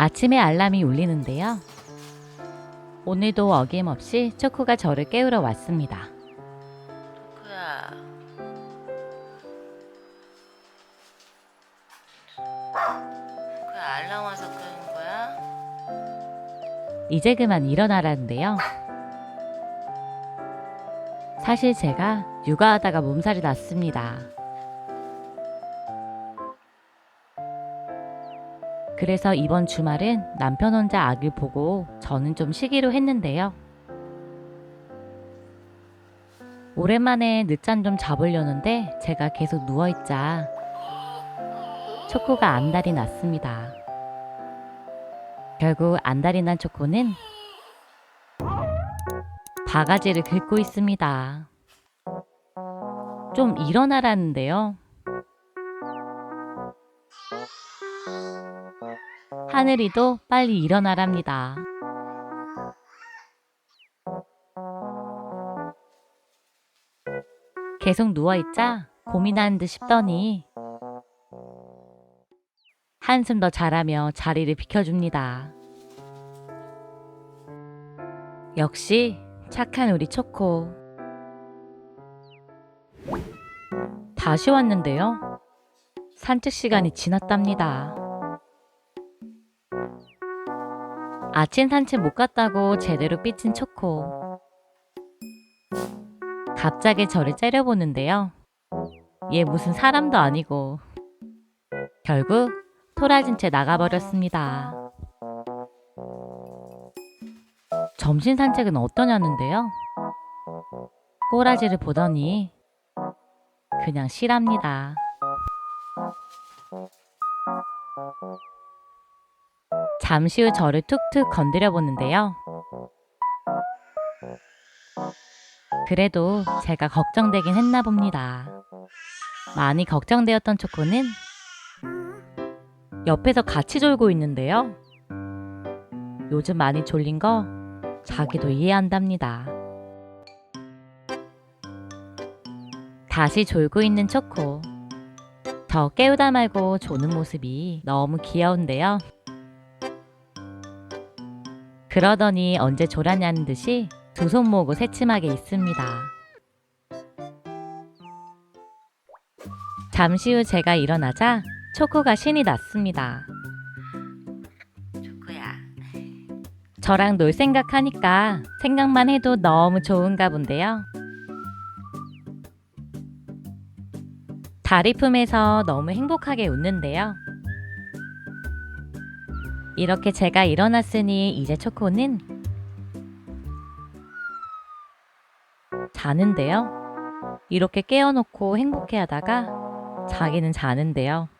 아침에 알람이 울리는데요. 오늘도 어김없이 초코가 저를 깨우러 왔습니다. 토크야. 그 알람 와서 끄는 거야? 이제 그만 일어나라는데요. 사실 제가 육아하다가 몸살이 났습니다. 그래서 이번 주말은 남편 혼자 아기를 보고 저는 좀 쉬기로 했는데요. 오랜만에 늦잠 좀 자보려는데 제가 계속 누워있자 초코가 안달이 났습니다. 결국 안달이 난 초코는 바가지를 긁고 있습니다. 좀 일어나라는데요. 하늘이도 빨리 일어나랍니다. 계속 누워있자 고민하는 듯 싶더니 한숨 더 자라며 자리를 비켜줍니다. 역시 착한 우리 초코. 다시 왔는데요. 산책 시간이 지났답니다. 아침 산책 못 갔다고 제대로 삐친 초코. 갑자기 저를 째려보는데요. 얘 무슨 사람도 아니고. 결국 토라진 채 나가버렸습니다. 점심 산책은 어떠냐는데요? 꼬라지를 보더니 그냥 실합니다. 잠시 후 저를 툭툭 건드려 보는데요. 그래도 제가 걱정되긴 했나 봅니다. 많이 걱정되었던 초코는 옆에서 같이 졸고 있는데요. 요즘 많이 졸린 거 자기도 이해한답니다. 다시 졸고 있는 초코. 저 깨우다 말고 조는 모습이 너무 귀여운데요. 그러더니 언제 졸았냐는 듯이 두 손 모으고 새침하게 있습니다. 잠시 후 제가 일어나자 초코가 신이 났습니다. 토크야. 저랑 놀 생각하니까 생각만 해도 너무 좋은가 본데요. 다리 품에서 너무 행복하게 웃는데요. 이렇게 제가 일어났으니 이제 초코는 자는데요. 이렇게 깨워놓고 행복해 하다가 자기는 자는데요.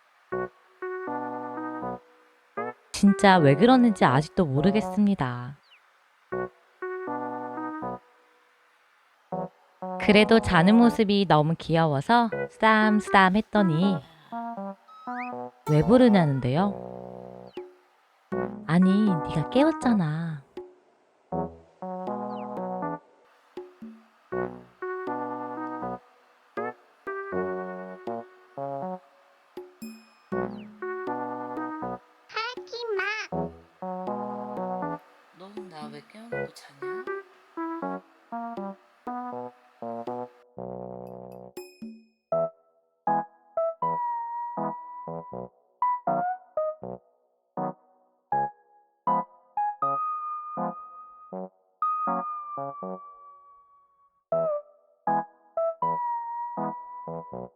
진짜 왜 그러는지 아직도 모르겠습니다. 그래도 자는 모습이 너무 귀여워서 쓰담쓰담 했더니 왜 부르냐는데요. 아니, 네가 깨웠잖아. 너나왜 깨워놓고 자냐? Thank you.